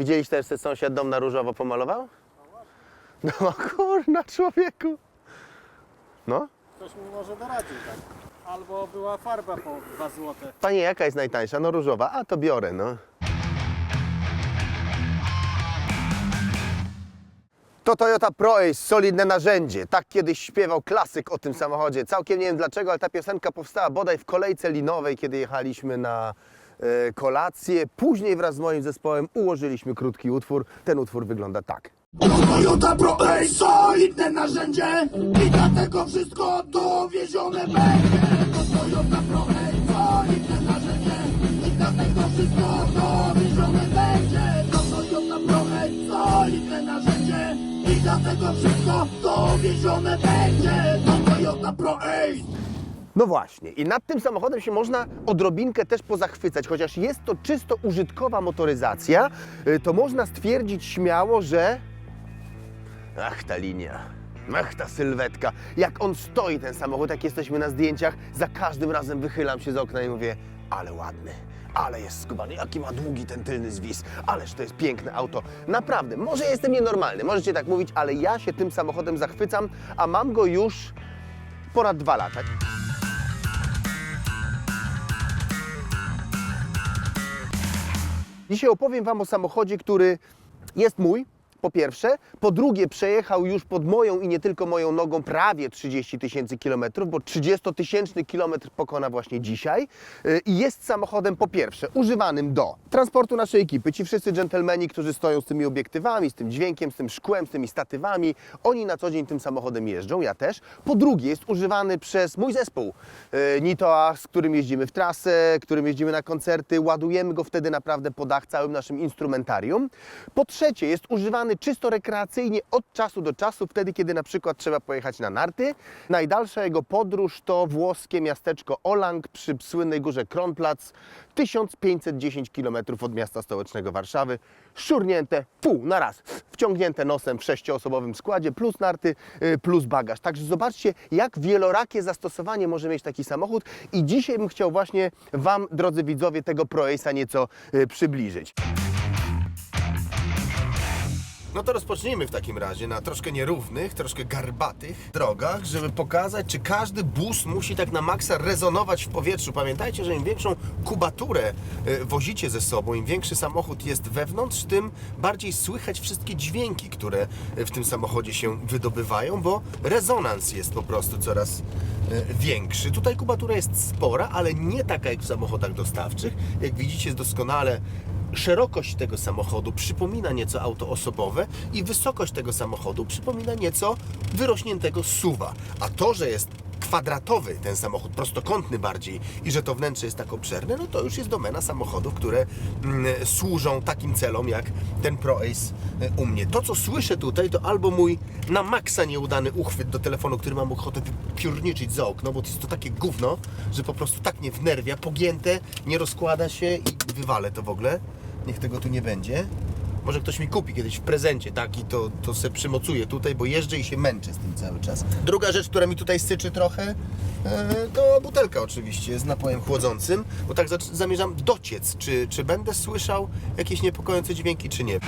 Widzieliście też, że sąsiad dom na różowo pomalował? No kurna człowieku. No. Ktoś mi może doradził tak. Albo była farba po 2 złote. Panie, jaka jest najtańsza? No różowa. A to biorę, no. To Toyota Pro Ace, solidne narzędzie. Tak kiedyś śpiewał klasyk o tym samochodzie. Całkiem nie wiem dlaczego, ale ta piosenka powstała bodaj w kolejce linowej, kiedy jechaliśmy na kolację. Później wraz z moim zespołem ułożyliśmy krótki utwór. Ten utwór wygląda tak. Toyota Pro narzędzie? I dlatego wszystko dowiezione będzie. To Toyota Pro narzędzie? I dlatego wszystko dowiezione będzie. To Toyota Pro narzędzie? I dlatego wszystko dowiezione będzie. To Toyota Pro No właśnie, i nad tym samochodem się można odrobinkę też pozachwycać, chociaż jest to czysto użytkowa motoryzacja, y, to można stwierdzić śmiało, że. Ach, ta linia. Ach, ta sylwetka. Jak on stoi, ten samochód, jak jesteśmy na zdjęciach, za każdym razem wychylam się z okna i mówię, ale ładny. Ale jest skubany, jaki ma długi ten tylny zwis, ależ to jest piękne auto. Naprawdę, może jestem nienormalny, możecie tak mówić, ale ja się tym samochodem zachwycam, a mam go już ponad dwa lata. Dzisiaj opowiem Wam o samochodzie, który jest mój, po pierwsze. Po drugie, przejechał już pod moją i nie tylko moją nogą prawie 30 tysięcy kilometrów, bo 30-tysięczny kilometr pokona właśnie dzisiaj. Yy, I jest samochodem, po pierwsze, używanym do transportu naszej ekipy. Ci wszyscy dżentelmeni, którzy stoją z tymi obiektywami, z tym dźwiękiem, z tym szkłem, z tymi statywami, oni na co dzień tym samochodem jeżdżą, ja też. Po drugie, jest używany przez mój zespół yy, Nitoa, z którym jeździmy w trasę, którym jeździmy na koncerty. Ładujemy go wtedy naprawdę po dach całym naszym instrumentarium. Po trzecie, jest używany czysto rekreacyjnie od czasu do czasu, wtedy kiedy na przykład trzeba pojechać na narty. Najdalsza jego podróż to włoskie miasteczko Olang przy słynnej górze Kronplatz, 1510 km od miasta stołecznego Warszawy. Szurnięte pół na raz, wciągnięte nosem w sześcioosobowym składzie, plus narty, y, plus bagaż. Także zobaczcie, jak wielorakie zastosowanie może mieć taki samochód i dzisiaj bym chciał właśnie Wam, drodzy widzowie, tego Pro Ace'a nieco y, przybliżyć. No to rozpocznijmy w takim razie na troszkę nierównych, troszkę garbatych drogach, żeby pokazać, czy każdy bus musi tak na maksa rezonować w powietrzu. Pamiętajcie, że im większą kubaturę e, wozicie ze sobą, im większy samochód jest wewnątrz, tym bardziej słychać wszystkie dźwięki, które e, w tym samochodzie się wydobywają, bo rezonans jest po prostu coraz e, większy. Tutaj kubatura jest spora, ale nie taka jak w samochodach dostawczych. Jak widzicie doskonale szerokość tego samochodu przypomina nieco auto osobowe i wysokość tego samochodu przypomina nieco wyrośniętego suwa. A to, że jest kwadratowy ten samochód, prostokątny bardziej i że to wnętrze jest tak obszerne, no to już jest domena samochodów, które mm, służą takim celom jak ten Pro Ace e, u mnie. To, co słyszę tutaj, to albo mój na maksa nieudany uchwyt do telefonu, który mam ochotę piórniczyć za okno, bo to jest to takie gówno, że po prostu tak mnie wnerwia, pogięte, nie rozkłada się i wywalę to w ogóle. Niech tego tu nie będzie. Może ktoś mi kupi kiedyś w prezencie taki, to, to se przymocuję tutaj, bo jeżdżę i się męczę z tym cały czas. Druga rzecz, która mi tutaj syczy trochę, e, to butelka oczywiście z napojem chłodzącym, bo tak zamierzam dociec, czy, czy będę słyszał jakieś niepokojące dźwięki, czy nie.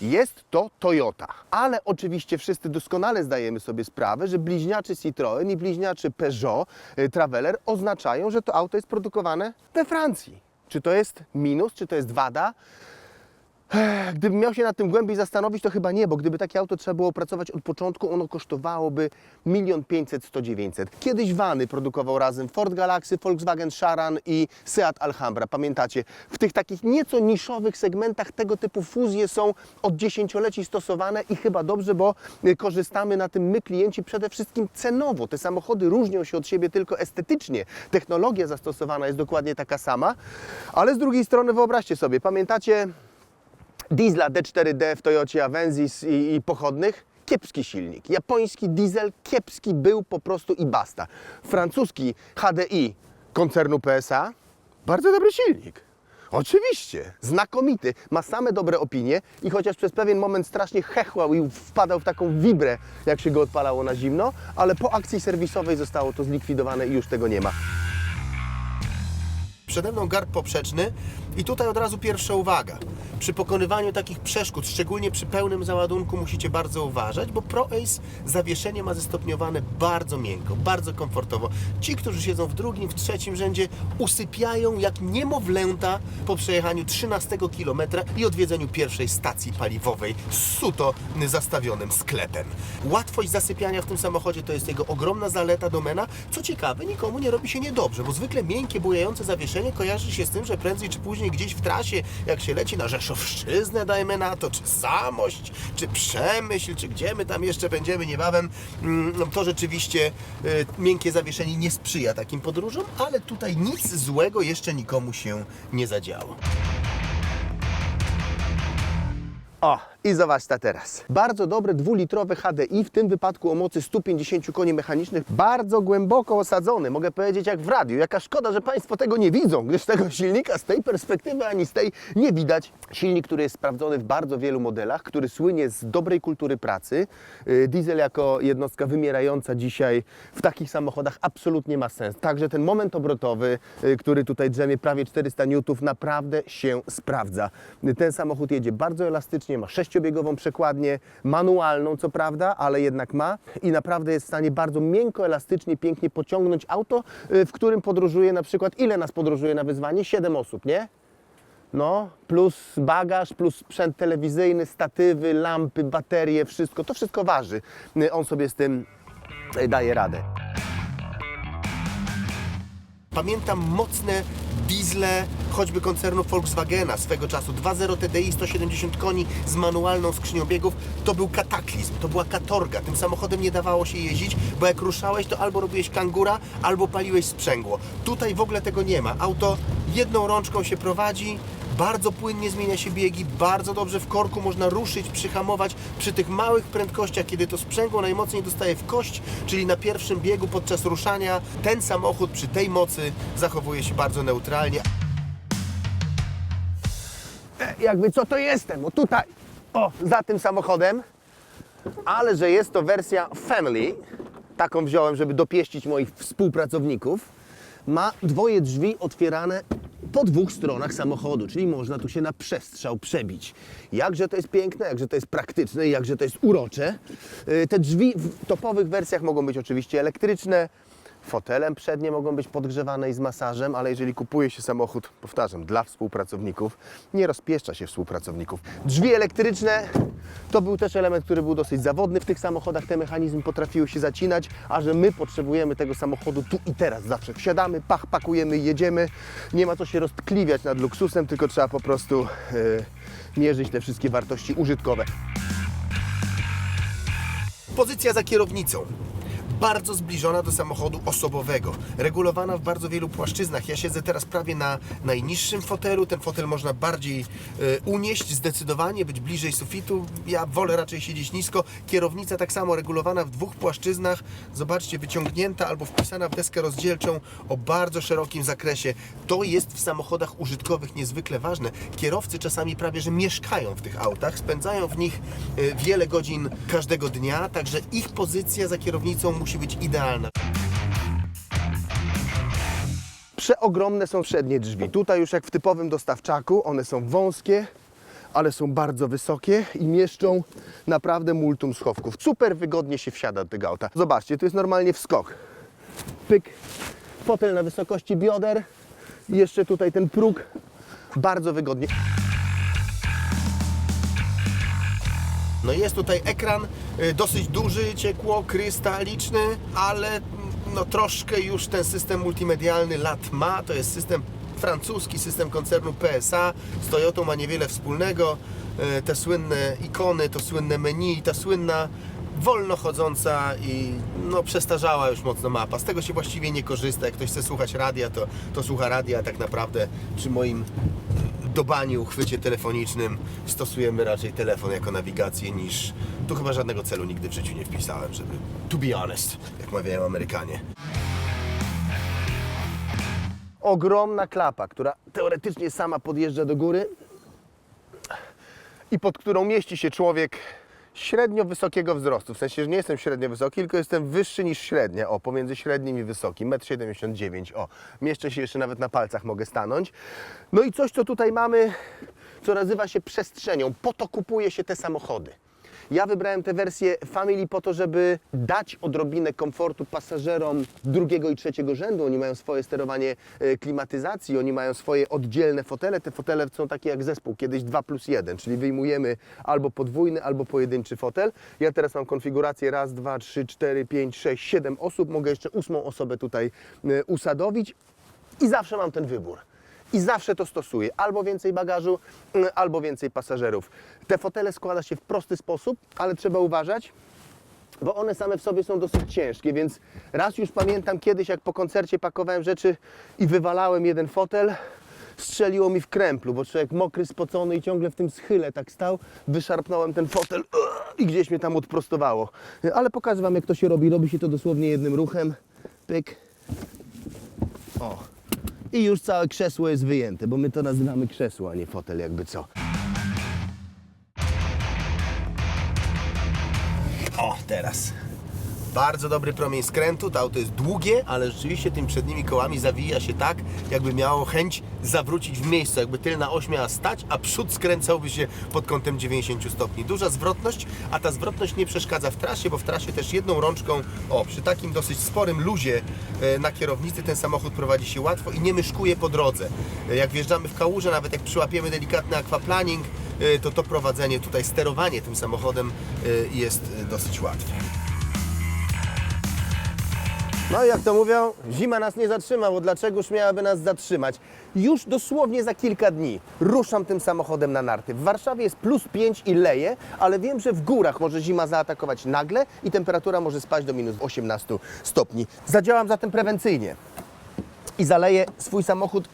Jest to Toyota, ale oczywiście wszyscy doskonale zdajemy sobie sprawę, że bliźniaczy Citroën i bliźniaczy Peugeot y, Traveler oznaczają, że to auto jest produkowane we Francji. Czy to jest minus, czy to jest wada? Gdybym miał się nad tym głębiej zastanowić, to chyba nie, bo gdyby takie auto trzeba było opracować od początku, ono kosztowałoby 1 500 100 900. Kiedyś wany produkował razem Ford Galaxy, Volkswagen Charan i Seat Alhambra. Pamiętacie? W tych takich nieco niszowych segmentach tego typu fuzje są od dziesięcioleci stosowane i chyba dobrze, bo y, korzystamy na tym my klienci przede wszystkim cenowo. Te samochody różnią się od siebie tylko estetycznie. Technologia zastosowana jest dokładnie taka sama, ale z drugiej strony wyobraźcie sobie, pamiętacie diesla D4D w Toyocie Avensis i, i pochodnych. Kiepski silnik. Japoński diesel kiepski był po prostu i basta. Francuski HDI koncernu PSA bardzo dobry silnik. Oczywiście, znakomity, ma same dobre opinie i chociaż przez pewien moment strasznie hechłał i wpadał w taką wibrę, jak się go odpalało na zimno, ale po akcji serwisowej zostało to zlikwidowane i już tego nie ma. Przede mną gard poprzeczny i tutaj od razu pierwsza uwaga. Przy pokonywaniu takich przeszkód, szczególnie przy pełnym załadunku, musicie bardzo uważać, bo Pro Ace zawieszenie ma zestopniowane bardzo miękko, bardzo komfortowo. Ci, którzy siedzą w drugim, w trzecim rzędzie, usypiają jak niemowlęta po przejechaniu 13 km i odwiedzeniu pierwszej stacji paliwowej z suto zastawionym sklepem. Łatwość zasypiania w tym samochodzie to jest jego ogromna zaleta domena. Co ciekawe, nikomu nie robi się niedobrze, bo zwykle miękkie, bujające zawieszenie kojarzy się z tym, że prędzej czy później gdzieś w trasie, jak się leci na Rzeszowszczyznę, dajmy na to, czy Zamość, czy Przemyśl, czy gdzie my tam jeszcze będziemy niebawem, mm, no to rzeczywiście y, miękkie zawieszenie nie sprzyja takim podróżom, ale tutaj nic złego jeszcze nikomu się nie zadziało. O, i zobacz ta teraz. Bardzo dobre dwulitrowe HDI, w tym wypadku o mocy 150 koni mechanicznych, bardzo głęboko osadzony, mogę powiedzieć jak w radiu. Jaka szkoda, że Państwo tego nie widzą, gdyż tego silnika z tej perspektywy ani z tej nie widać. Silnik, który jest sprawdzony w bardzo wielu modelach, który słynie z dobrej kultury pracy. Yy, Diesel jako jednostka wymierająca dzisiaj w takich samochodach absolutnie ma sens. Także ten moment obrotowy, yy, który tutaj drzemie prawie 400 N, naprawdę się sprawdza. Ten samochód jedzie bardzo elastycznie, ma sześciobiegową przekładnię, manualną co prawda, ale jednak ma i naprawdę jest w stanie bardzo miękko, elastycznie, pięknie pociągnąć auto, yy, w którym podróżuje na przykład, ile nas podróżuje na wyzwanie? 7 osób, nie? No, plus bagaż, plus sprzęt telewizyjny, statywy, lampy, baterie, wszystko, to wszystko waży. Y, On sobie z tym y, daje radę. Pamiętam mocne diesle choćby koncernu Volkswagena swego czasu. 2.0 TDI 170 koni z manualną skrzynią biegów. To był kataklizm, to była katorga. Tym samochodem nie dawało się jeździć bo jak ruszałeś to albo robiłeś kangura albo paliłeś sprzęgło. Tutaj w ogóle tego nie ma. Auto jedną rączką się prowadzi bardzo płynnie zmienia się biegi, bardzo dobrze w korku można ruszyć, przyhamować przy tych małych prędkościach, kiedy to sprzęgło najmocniej dostaje w kość, czyli na pierwszym biegu podczas ruszania. Ten samochód przy tej mocy zachowuje się bardzo neutralnie. E, Jakby co to jestem? O tutaj, o, za tym samochodem, ale że jest to wersja Family, taką wziąłem, żeby dopieścić moich współpracowników, ma dwoje drzwi otwierane po dwóch stronach samochodu, czyli można tu się na przestrzał przebić. Jakże to jest piękne, jakże to jest praktyczne i jakże to jest urocze. Yy, Te drzwi w topowych wersjach mogą być oczywiście elektryczne, Fotelem przednie mogą być podgrzewane i z masażem, ale jeżeli kupuje się samochód, powtarzam, dla współpracowników, nie rozpieszcza się współpracowników. Drzwi elektryczne to był też element, który był dosyć zawodny w tych samochodach. Te mechanizmy potrafiły się zacinać, a że my potrzebujemy tego samochodu tu i teraz. Zawsze wsiadamy, pach, pakujemy jedziemy. Nie ma co się roztkliwiać nad luksusem, tylko trzeba po prostu e, mierzyć te wszystkie wartości użytkowe. Pozycja za kierownicą. Bardzo zbliżona do samochodu osobowego, regulowana w bardzo wielu płaszczyznach. Ja siedzę teraz prawie na najniższym fotelu. Ten fotel można bardziej e, unieść, zdecydowanie być bliżej sufitu. Ja wolę raczej siedzieć nisko. Kierownica tak samo regulowana w dwóch płaszczyznach. Zobaczcie, wyciągnięta albo wpisana w deskę rozdzielczą o bardzo szerokim zakresie. To jest w samochodach użytkowych niezwykle ważne. Kierowcy czasami prawie że mieszkają w tych autach, spędzają w nich e, wiele godzin każdego dnia, także ich pozycja za kierownicą musi być idealna. Przeogromne są przednie drzwi. Tutaj już jak w typowym dostawczaku, one są wąskie, ale są bardzo wysokie i mieszczą naprawdę multum schowków. Super wygodnie się wsiada do tego auta. Zobaczcie, tu jest normalnie wskok. Pyk, fotel na wysokości bioder i jeszcze tutaj ten próg. Bardzo wygodnie. No jest tutaj ekran y, dosyć duży, ciekło, krystaliczny, ale mm, no troszkę już ten system multimedialny lat ma. To jest system francuski, system koncernu PSA. Z Toyotą ma niewiele wspólnego. Y, Te słynne ikony, to słynne menu, ta słynna wolno chodząca i no, przestarzała już mocno mapa. Z tego się właściwie nie korzysta. Jak ktoś chce słuchać radia, to, to słucha radia. Tak naprawdę przy moim dobaniu, chwycie telefonicznym stosujemy raczej telefon jako nawigację niż... Tu chyba żadnego celu nigdy w życiu nie wpisałem, żeby... To be honest, jak mawiają Amerykanie. Ogromna klapa, która teoretycznie sama podjeżdża do góry i pod którą mieści się człowiek średnio wysokiego wzrostu. W sensie, że nie jestem średnio wysoki, tylko jestem wyższy niż średnia. O, pomiędzy średnim i wysokim. 1,79 m. O, mieszczę się jeszcze nawet na palcach mogę stanąć. No i coś, co tutaj mamy, co nazywa się przestrzenią. Po to kupuje się te samochody. Ja wybrałem tę wersję Family po to, żeby dać odrobinę komfortu pasażerom drugiego i trzeciego rzędu. Oni mają swoje sterowanie e, klimatyzacji, oni mają swoje oddzielne fotele. Te fotele są takie jak zespół, kiedyś 2 plus 1, czyli wyjmujemy albo podwójny, albo pojedynczy fotel. Ja teraz mam konfigurację raz, dwa, trzy, cztery, pięć, sześć, siedem osób. Mogę jeszcze ósmą osobę tutaj e, usadowić i zawsze mam ten wybór. I zawsze to stosuję. Albo więcej bagażu, mm, albo więcej pasażerów. Te fotele składa się w prosty sposób, ale trzeba uważać, bo one same w sobie są dosyć ciężkie, więc raz już pamiętam kiedyś, jak po koncercie pakowałem rzeczy i wywalałem jeden fotel, strzeliło mi w kręplu, bo człowiek mokry, spocony i ciągle w tym schyle tak stał, wyszarpnąłem ten fotel i gdzieś mnie tam odprostowało. Ale pokażę Wam, jak to się robi. Robi się to dosłownie jednym ruchem. Pyk. O. I już całe krzesło jest wyjęte, bo my to nazywamy krzesło, a nie fotel, jakby co. O, teraz. Bardzo dobry promień skrętu. To auto jest długie, ale rzeczywiście tymi przednimi kołami zawija się tak, jakby miało chęć zawrócić w miejscu, jakby tylna oś miała stać, a przód skręcałby się pod kątem 90 stopni. Duża zwrotność, a ta zwrotność nie przeszkadza w trasie, bo w trasie też jedną rączką, o, przy takim dosyć sporym luzie e, na kierownicy ten samochód prowadzi się łatwo i nie myszkuje po drodze. E, Jak wjeżdżamy w kałużę, nawet jak przyłapiemy delikatny aquaplaning, e, to to prowadzenie, tutaj sterowanie tym samochodem jest dosyć łatwe. No i jak to mówią, zima nas nie zatrzyma, bo dlaczegoż miałaby nas zatrzymać? Już dosłownie za kilka dni ruszam tym samochodem na narty. W Warszawie jest plus 5 i leje, ale wiem, że w górach może zima zaatakować nagle i temperatura może spaść do minus 18 stopni. Zadziałam zatem prewencyjnie i zaleję swój samochód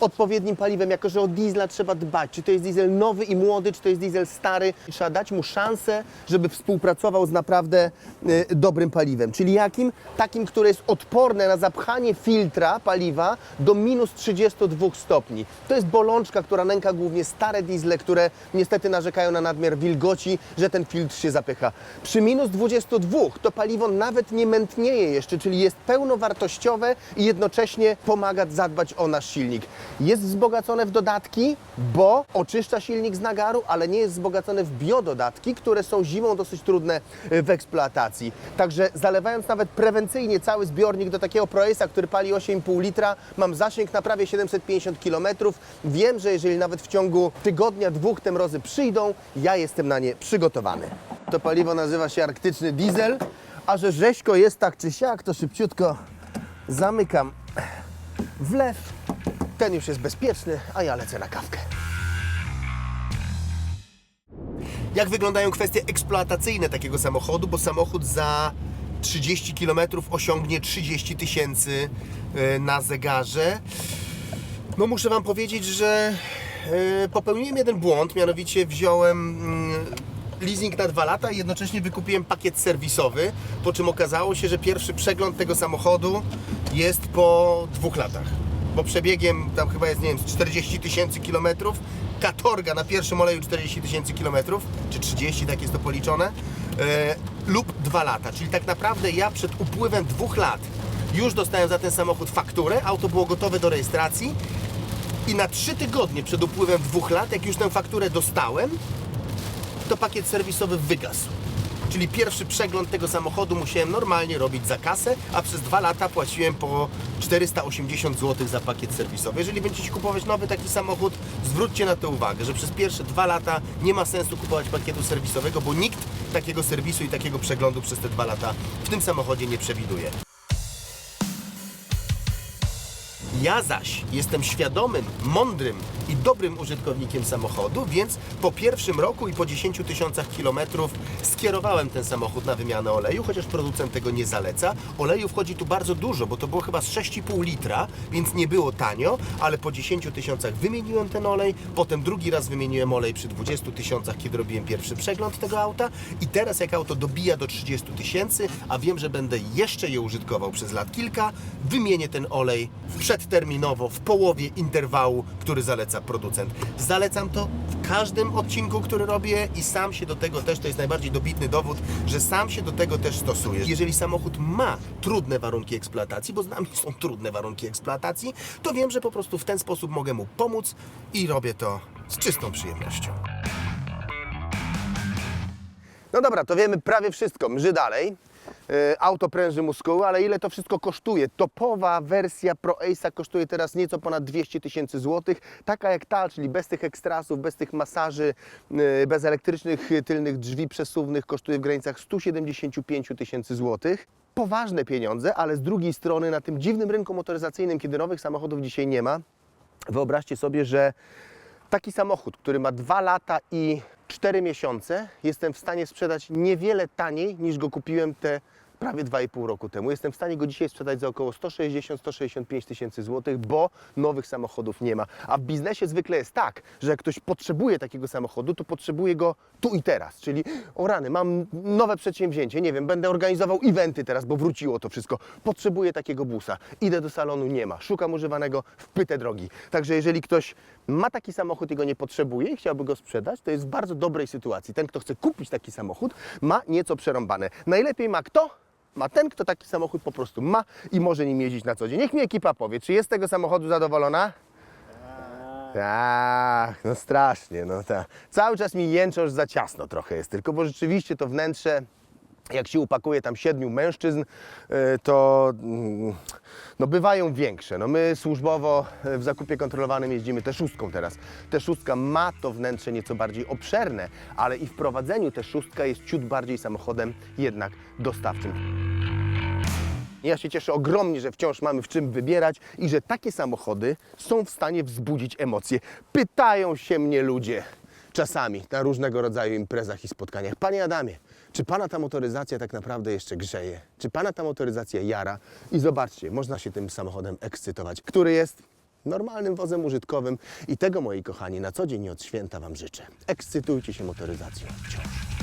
odpowiednim paliwem, jako że o diesla trzeba dbać. Czy to jest diesel nowy i młody, czy to jest diesel stary. Trzeba dać mu szansę, żeby współpracował z naprawdę y, dobrym paliwem. Czyli jakim? Takim, które jest odporne na zapchanie filtra paliwa do minus 32 stopni. To jest bolączka, która nęka głównie stare diesle, które niestety narzekają na nadmiar wilgoci, że ten filtr się zapycha. Przy minus 22 to paliwo nawet nie mętnieje jeszcze, czyli jest pełnowartościowe i jednocześnie pomaga zadbać o nasz silnik. Jest wzbogacone w dodatki, bo oczyszcza silnik z nagaru, ale nie jest wzbogacone w biododatki, które są zimą dosyć trudne y, w eksploatacji. Także zalewając nawet prewencyjnie cały zbiornik do takiego Proace'a, który pali 8,5 litra, mam zasięg na prawie 750 km. Wiem, że jeżeli nawet w ciągu tygodnia, dwóch te mrozy przyjdą, ja jestem na nie przygotowany. To paliwo nazywa się arktyczny diesel, a że rzeźko jest tak czy siak, to szybciutko zamykam wlew. Ten już jest bezpieczny, a ja lecę na kawkę. Jak wyglądają kwestie eksploatacyjne takiego samochodu, bo samochód za 30 km osiągnie 30 tysięcy e, na zegarze. No muszę Wam powiedzieć, że e, popełniłem jeden błąd, mianowicie wziąłem mm, leasing na dwa lata i jednocześnie wykupiłem pakiet serwisowy, po czym okazało się, że pierwszy przegląd tego samochodu jest po dwóch latach. Bo przebiegiem tam chyba jest, nie wiem, z 40 tysięcy kilometrów, katorga na pierwszym oleju 40 tysięcy kilometrów, czy 30, tak jest to policzone, e, lub dwa lata. Czyli tak naprawdę ja przed upływem dwóch lat już dostałem za ten samochód fakturę, auto było gotowe do rejestracji i na trzy tygodnie przed upływem dwóch lat, jak już tę fakturę dostałem, to pakiet serwisowy wygasł. Czyli pierwszy przegląd tego samochodu musiałem normalnie robić za kasę, a przez dwa lata płaciłem po 480 zł za pakiet serwisowy. Jeżeli będziecie kupować nowy taki samochód, zwróćcie na to uwagę, że przez pierwsze dwa lata nie ma sensu kupować pakietu serwisowego, bo nikt takiego serwisu i takiego przeglądu przez te dwa lata w tym samochodzie nie przewiduje. Ja zaś jestem świadomym, mądrym i dobrym użytkownikiem samochodu, więc po pierwszym roku i po 10 tysiącach kilometrów skierowałem ten samochód na wymianę oleju, chociaż producent tego nie zaleca. Oleju wchodzi tu bardzo dużo, bo to było chyba z 6,5 litra, więc nie było tanio, ale po 10 tysiącach wymieniłem ten olej, potem drugi raz wymieniłem olej przy 20 tysiącach, kiedy robiłem pierwszy przegląd tego auta i teraz jak auto dobija do 30 tysięcy, a wiem, że będę jeszcze je użytkował przez lat kilka, wymienię ten olej przedterminowo, w połowie interwału, który zaleca producent. Zalecam to w każdym odcinku, który robię i sam się do tego też, to jest najbardziej dobitny dowód, że sam się do tego też stosuję. Jeżeli samochód ma trudne warunki eksploatacji, bo z nami są trudne warunki eksploatacji, to wiem, że po prostu w ten sposób mogę mu pomóc i robię to z czystą przyjemnością. No dobra, to wiemy prawie wszystko. Mrzy dalej. Yy, Auto pręży muskuły, ale ile to wszystko kosztuje? Topowa wersja Pro Ace'a kosztuje teraz nieco ponad 200 tysięcy złotych. Taka jak ta, czyli bez tych ekstrasów, bez tych masaży, yy, bez elektrycznych tylnych drzwi przesuwnych kosztuje w granicach 175 tysięcy złotych. Poważne pieniądze, ale z drugiej strony na tym dziwnym rynku motoryzacyjnym, kiedy nowych samochodów dzisiaj nie ma, wyobraźcie sobie, że Taki samochód, który ma 2 lata i 4 miesiące, jestem w stanie sprzedać niewiele taniej niż go kupiłem te prawie 2,5 roku temu. Jestem w stanie go dzisiaj sprzedać za około 160-165 tysięcy złotych, bo nowych samochodów nie ma. A w biznesie zwykle jest tak, że jak ktoś potrzebuje takiego samochodu, to potrzebuje go tu i teraz. Czyli o rany, mam nowe przedsięwzięcie, nie wiem, będę organizował eventy teraz, bo wróciło to wszystko. Potrzebuję takiego busa. Idę do salonu, nie ma. Szukam używanego w drogi. Także jeżeli ktoś ma taki samochód i go nie potrzebuje i chciałby go sprzedać, to jest w bardzo dobrej sytuacji. Ten, kto chce kupić taki samochód, ma nieco przerąbane. Najlepiej ma kto? Ma ten, kto taki samochód po prostu ma i może nim jeździć na co dzień. Niech mi ekipa powie, czy jest z tego samochodu zadowolona? Tak, no strasznie, no tak. Cały czas mi jęczą, że za ciasno trochę jest, tylko bo rzeczywiście to wnętrze, jak się upakuje tam siedmiu mężczyzn, y, to mm, no bywają większe. No my służbowo y, w zakupie kontrolowanym jeździmy te szóstką teraz. Te szóstka ma to wnętrze nieco bardziej obszerne, ale i w prowadzeniu te szóstka jest ciut bardziej samochodem jednak dostawczym. Ja się cieszę ogromnie, że wciąż mamy w czym wybierać i że takie samochody są w stanie wzbudzić emocje. Pytają się mnie ludzie czasami na różnego rodzaju imprezach i spotkaniach. Panie Adamie, czy Pana ta motoryzacja tak naprawdę jeszcze grzeje? Czy Pana ta motoryzacja jara? I zobaczcie, można się tym samochodem ekscytować, który jest normalnym wozem użytkowym i tego, moi kochani, na co dzień i od święta Wam życzę. Ekscytujcie się motoryzacją wciąż.